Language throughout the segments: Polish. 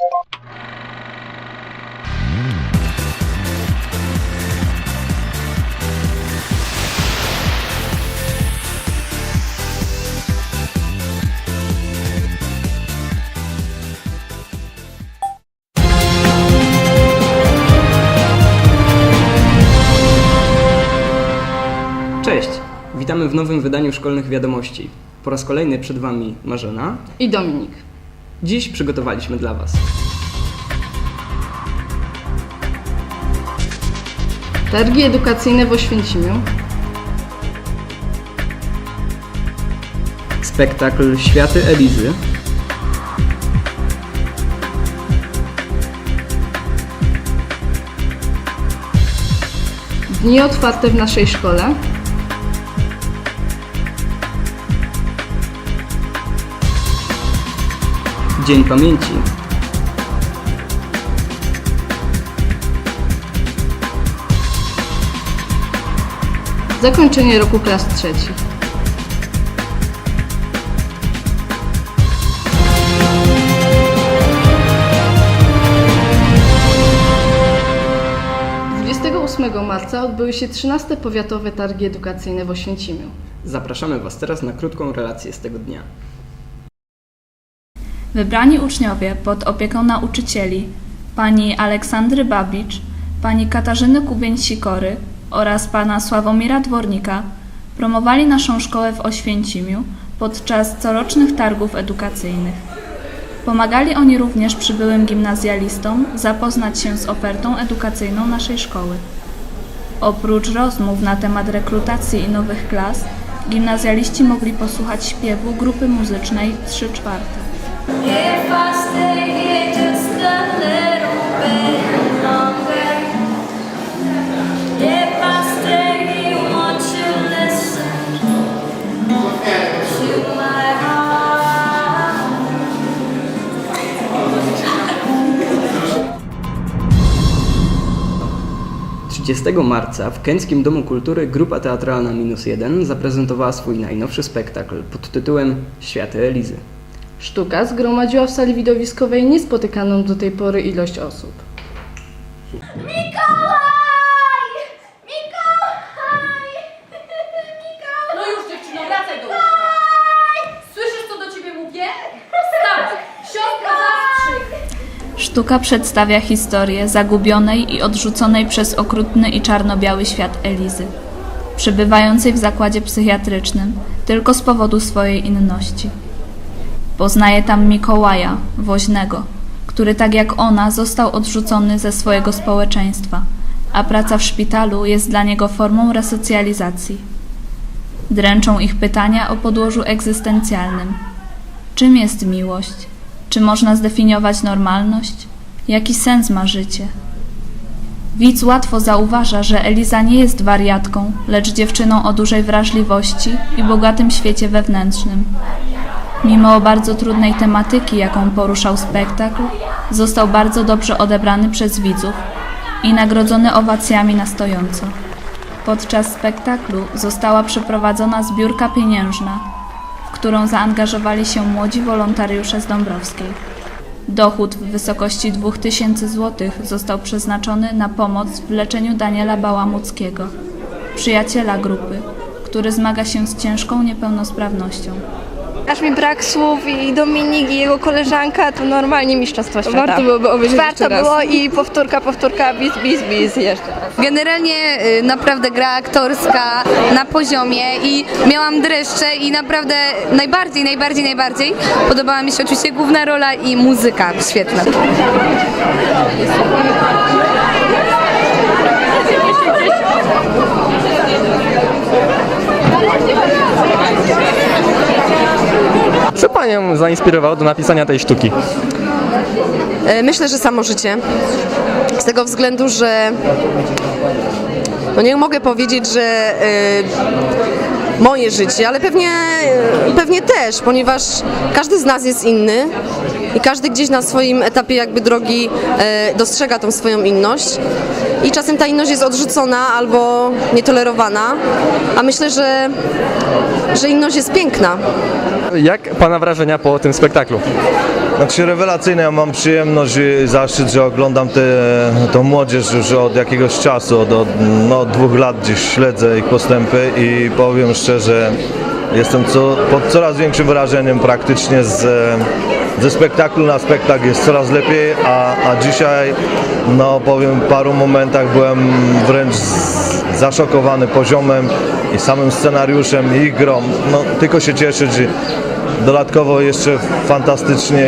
Cześć! Witamy w nowym wydaniu szkolnych wiadomości. Po raz kolejny przed Wami Marzena. I Dominik. Dziś przygotowaliśmy dla Was Targi edukacyjne w Oświęcimiu. spektakl Światy Elizy, Dni otwarte w naszej szkole. Dzień Pamięci, Zakończenie roku klas trzecich. Dwudziestego 28 marca odbyły się 13 powiatowe targi edukacyjne w Oświęcimiu. zapraszamy Was teraz na krótką relację z tego dnia. Wybrani uczniowie pod opieką nauczycieli pani Aleksandry Babicz, pani Katarzyny Kubień-Sikory oraz pana Sławomira Dwornika promowali naszą szkołę w Oświęcimiu podczas corocznych targów edukacyjnych. Pomagali oni również przybyłym gimnazjalistom zapoznać się z ofertą edukacyjną naszej szkoły. Oprócz rozmów na temat rekrutacji i nowych klas, gimnazjaliści mogli posłuchać śpiewu grupy muzycznej 3 czwarte. If I stay here just a little bit longer, if I stay here, won't you listen to my heart? 30 marca w Kęckim Domu Kultury grupa teatralna Minus Jeden zaprezentowała swój najnowszy spektakl pod tytułem Światy Elizy. Sztuka zgromadziła w sali widowiskowej niespotykaną do tej pory ilość osób. Mikołaj! Mikołaj! Mikołaj! No już dziewczyno, wracaj do łóżka. Słyszysz co do ciebie mówię? Wstawaj! Siostra zastrzyk! Sztuka przedstawia historię zagubionej i odrzuconej przez okrutny i czarno-biały świat Elizy, przebywającej w zakładzie psychiatrycznym tylko z powodu swojej inności. Poznaje tam Mikołaja, woźnego, który tak jak ona został odrzucony ze swojego społeczeństwa, a praca w szpitalu jest dla niego formą resocjalizacji. Dręczą ich pytania o podłożu egzystencjalnym. Czym jest miłość? Czy można zdefiniować normalność? Jaki sens ma życie? Widz łatwo zauważa, że Eliza nie jest wariatką, lecz dziewczyną o dużej wrażliwości i bogatym świecie wewnętrznym. Mimo bardzo trudnej tematyki, jaką poruszał spektakl, został bardzo dobrze odebrany przez widzów i nagrodzony owacjami na stojąco. Podczas spektaklu została przeprowadzona zbiórka pieniężna, w którą zaangażowali się młodzi wolontariusze z Dąbrowskiej. Dochód w wysokości 2000 zł został przeznaczony na pomoc w leczeniu Daniela Bałamuckiego, przyjaciela grupy, który zmaga się z ciężką niepełnosprawnością. Aż mi brak słów i Dominik i jego koleżanka to normalnie mistrzostwo świata. Warto byłoby obejrzeć Warto jeszcze raz. było i powtórka, powtórka, bis, bis, bis jeszcze raz. Generalnie y, naprawdę gra aktorska na poziomie i miałam dreszcze i naprawdę najbardziej, najbardziej, najbardziej podobała mi się oczywiście główna rola i muzyka świetna. Panią zainspirowało do napisania tej sztuki? E, Myślę, że samo życie. Z tego względu, że no nie mogę powiedzieć, że e, moje życie, ale pewnie, pewnie też, ponieważ każdy z nas jest inny i każdy gdzieś na swoim etapie jakby drogi e, dostrzega tą swoją inność. I czasem ta inność jest odrzucona albo nietolerowana, a myślę, że, że inność jest piękna. Jak Pana wrażenia po tym spektaklu? Znaczy rewelacyjne, ja mam przyjemność i zaszczyt, że oglądam tę tą młodzież już od jakiegoś czasu, od, od no, dwóch lat gdzieś śledzę ich postępy i powiem szczerze, jestem co, pod coraz większym wrażeniem praktycznie z, ze spektaklu na spektakl jest coraz lepiej, a, a dzisiaj no powiem w paru momentach byłem wręcz zaszokowany poziomem i samym scenariuszem i ich grą. No tylko się cieszyć. Dodatkowo jeszcze fantastycznie,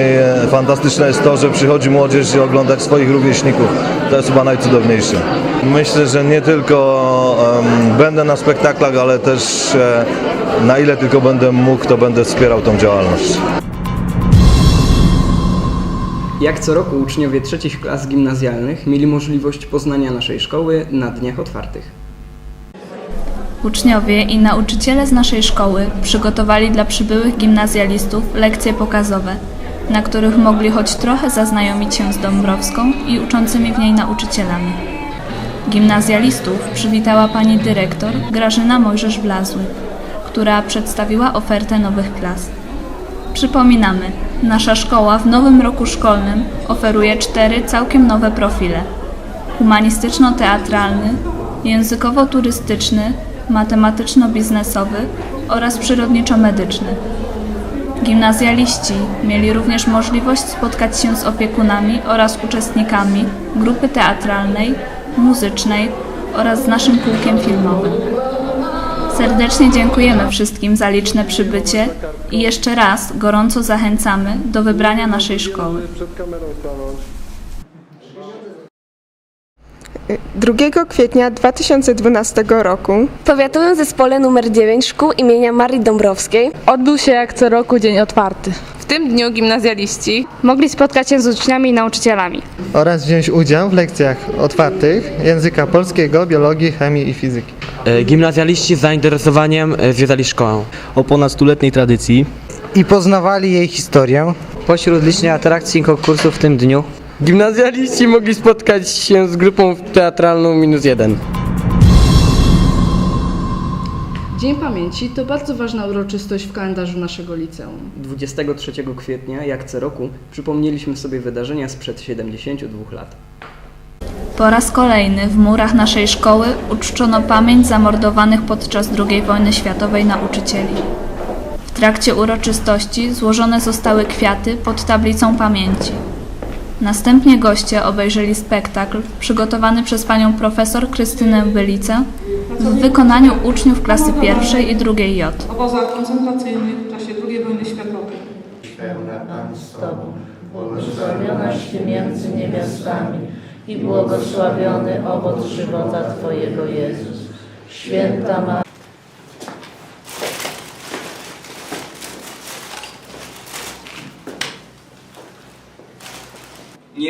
fantastyczne jest to, że przychodzi młodzież i oglądać swoich rówieśników. To jest chyba najcudowniejsze. Myślę, że nie tylko em, będę na spektaklach, ale też e, na ile tylko będę mógł, to będę wspierał tą działalność. Jak co roku uczniowie trzecich klas gimnazjalnych mieli możliwość poznania naszej szkoły na dniach otwartych. Uczniowie i nauczyciele z naszej szkoły przygotowali dla przybyłych gimnazjalistów lekcje pokazowe, na których mogli choć trochę zaznajomić się z Dąbrowską i uczącymi w niej nauczycielami. Gimnazjalistów przywitała pani dyrektor Grażyna Mojżesz-Blazły, która przedstawiła ofertę nowych klas. Przypominamy, nasza szkoła w nowym roku szkolnym oferuje cztery całkiem nowe profile: humanistyczno-teatralny, językowo-turystyczny, matematyczno-biznesowy oraz przyrodniczo-medyczny. Gimnazjaliści mieli również możliwość spotkać się z opiekunami oraz uczestnikami grupy teatralnej, muzycznej oraz z naszym kółkiem filmowym. Serdecznie dziękujemy wszystkim za liczne przybycie i jeszcze raz gorąco zachęcamy do wybrania naszej szkoły. 2 kwietnia 2012 roku W powiatowym zespole numer 9 szkół imienia Marii Dąbrowskiej Odbył się jak co roku dzień otwarty. w tym dniu gimnazjaliści Mogli spotkać się z uczniami i nauczycielami. Oraz wziąć udział w lekcjach otwartych języka polskiego, biologii, chemii i fizyki. E, Gimnazjaliści z zainteresowaniem e, zwiedzali szkołę. o ponad stuletniej tradycji. I poznawali jej historię. Pośród licznych atrakcji i konkursów w tym dniu Gimnazjaliści mogli spotkać się z grupą teatralną minus jeden. Dzień Pamięci to bardzo ważna uroczystość w kalendarzu naszego liceum. 23 kwietnia, jak co roku, przypomnieliśmy sobie wydarzenia sprzed 72 lat. Po raz kolejny w murach naszej szkoły uczczono pamięć zamordowanych podczas II wojny światowej nauczycieli. W trakcie uroczystości złożone zostały kwiaty pod tablicą pamięci. Następnie goście obejrzeli spektakl przygotowany przez panią profesor Krystynę Bylicę w wykonaniu uczniów klasy pierwszej i drugiej J. obozach koncentracyjnych w czasie II wojny światowej. Błogosławionaś Ty między niewiastami i błogosławiony owoc żywota Twojego Jezus. Święta Maryjo.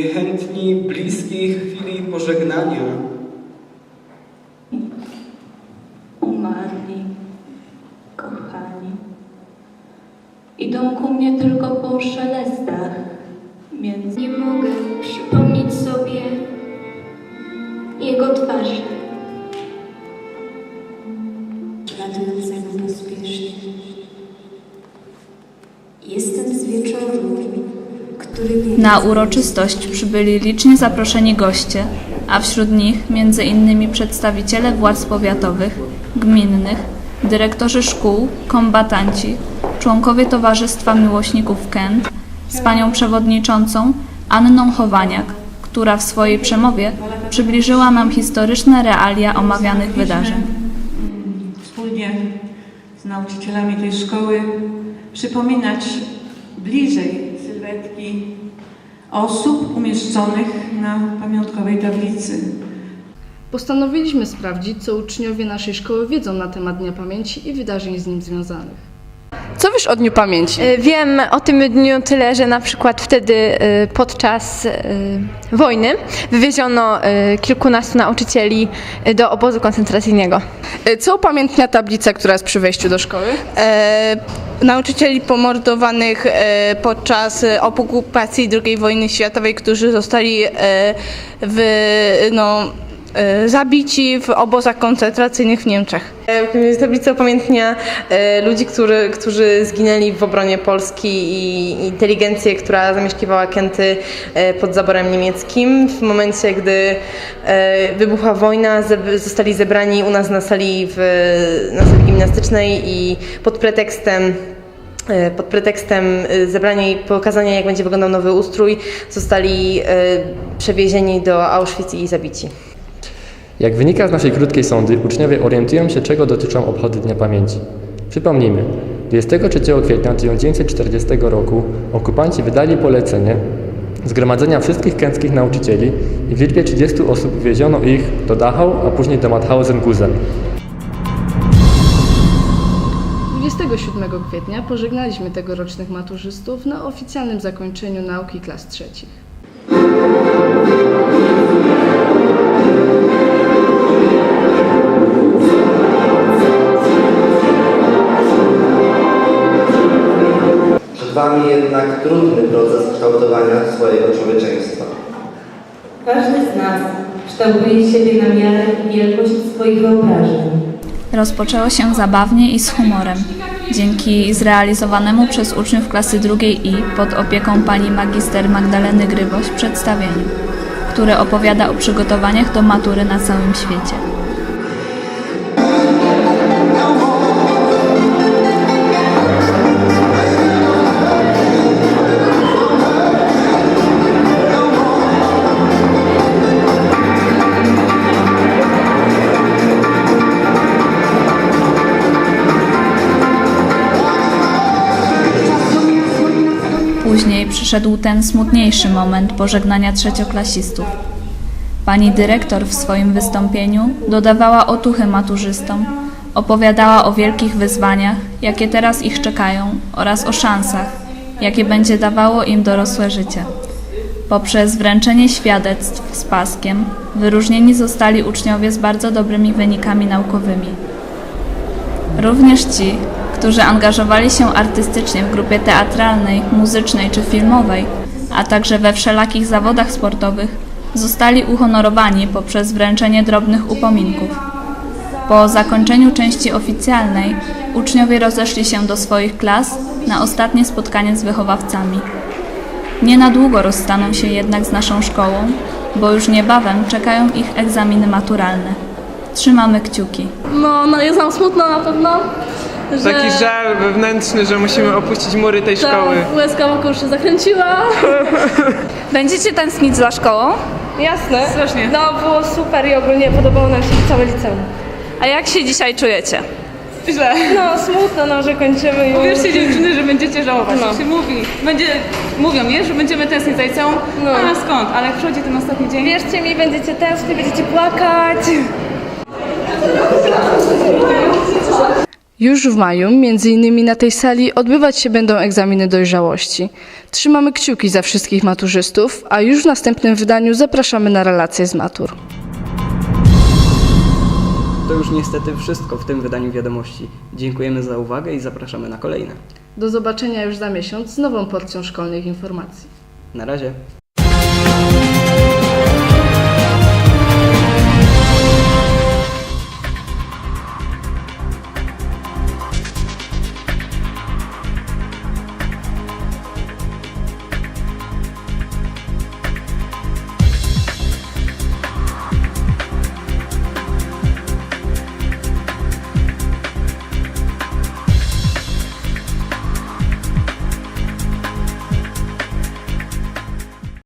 Niechętni bliskiej chwili pożegnania, umarli, kochani. Idą ku mnie tylko po szelestach, między... Nie mogę przypomnieć sobie jego twarzy. Na uroczystość przybyli licznie zaproszeni goście, a wśród nich między innymi przedstawiciele władz powiatowych, gminnych, dyrektorzy szkół, kombatanci, członkowie Towarzystwa Miłośników Kent z panią przewodniczącą Anną Chowaniak, która w swojej przemowie przybliżyła nam historyczne realia omawianych wydarzeń. Wspólnie z nauczycielami tej szkoły przypominać bliżej osób umieszczonych na pamiątkowej tablicy. Postanowiliśmy sprawdzić, co uczniowie naszej szkoły wiedzą na temat Dnia Pamięci i wydarzeń z nim związanych. Co wiesz o Dniu Pamięci? Y, Wiem o tym dniu tyle, że na przykład wtedy y, podczas y, wojny wywieziono kilkunastu nauczycieli do obozu koncentracyjnego. E, Co upamiętnia tablica, która jest przy wejściu do szkoły? e, nauczycieli pomordowanych e, podczas e, okupacji II wojny światowej, którzy zostali e, w, no, e, zabici w obozach koncentracyjnych w Niemczech. E, Tablica upamiętnia e, ludzi, który, którzy zginęli w obronie Polski i inteligencję, która zamieszkiwała Kęty e, pod zaborem niemieckim. W momencie, gdy e, wybuchła wojna, zostali zebrani u nas na sali, w, na sali gimnastycznej i pod pretekstem e, pod pretekstem e, zebrania i pokazania, jak będzie wyglądał nowy ustrój, zostali e, przewiezieni do Auschwitz i zabici. Jak wynika z naszej krótkiej sądy, uczniowie orientują się, czego dotyczą obchody Dnia Pamięci. Przypomnijmy, 23 kwietnia 1940 roku okupanci wydali polecenie zgromadzenia wszystkich kęckich nauczycieli i w liczbie 30 osób wieziono ich do Dachau, a później do Mauthausen-Gusen. 27 kwietnia pożegnaliśmy tegorocznych maturzystów na oficjalnym zakończeniu nauki klas trzecich. Wami jednak trudny proces kształtowania swojego człowieczeństwa. Każdy z nas kształtuje siebie na miarę i wielkość swoich wyobrażeń. Rozpoczęło się zabawnie i z humorem. Dzięki zrealizowanemu przez uczniów klasy drugiej I pod opieką pani magister Magdaleny Gryboś przedstawieniu, które opowiada o przygotowaniach do matury na całym świecie. Przyszedł ten smutniejszy moment pożegnania trzecioklasistów. Pani dyrektor w swoim wystąpieniu dodawała otuchy maturzystom, opowiadała o wielkich wyzwaniach, jakie teraz ich czekają oraz o szansach, jakie będzie dawało im dorosłe życie. Poprzez wręczenie świadectw z paskiem wyróżnieni zostali uczniowie z bardzo dobrymi wynikami naukowymi. Również ci, którzy angażowali się artystycznie w grupie teatralnej, muzycznej czy filmowej, a także we wszelakich zawodach sportowych, zostali uhonorowani poprzez wręczenie drobnych upominków. Po zakończeniu części oficjalnej uczniowie rozeszli się do swoich klas na ostatnie spotkanie z wychowawcami. Nie na długo rozstaną się jednak z naszą szkołą, bo już niebawem czekają ich egzaminy maturalne. Trzymamy kciuki. No, no jest nam smutno na pewno. Że... Taki żal wewnętrzny, że musimy opuścić mury tej szkoły. Ta łezka wokół się zakręciła. Będziecie tęsknić za szkołą? Jasne. Strasznie. No, było super i ogólnie podobało nam się całe liceum. A jak się dzisiaj czujecie? Źle. No, smutno, no, że kończymy już. Uwierzcie dziewczyny, że będziecie żałować. No. Jak się mówi, będzie, mówią, nie, że będziemy tęsknić za liceum, No. a skąd? Ale jak przychodzi ten ostatni dzień... Wierzcie mi, będziecie tęsknić, będziecie płakać. Już w maju, między innymi na tej sali, odbywać się będą egzaminy dojrzałości. Trzymamy kciuki za wszystkich maturzystów, a już w następnym wydaniu zapraszamy na relacje z matur. To już niestety wszystko w tym wydaniu wiadomości. Dziękujemy za uwagę i zapraszamy na kolejne. Do zobaczenia już za miesiąc z nową porcją szkolnych informacji. Na razie.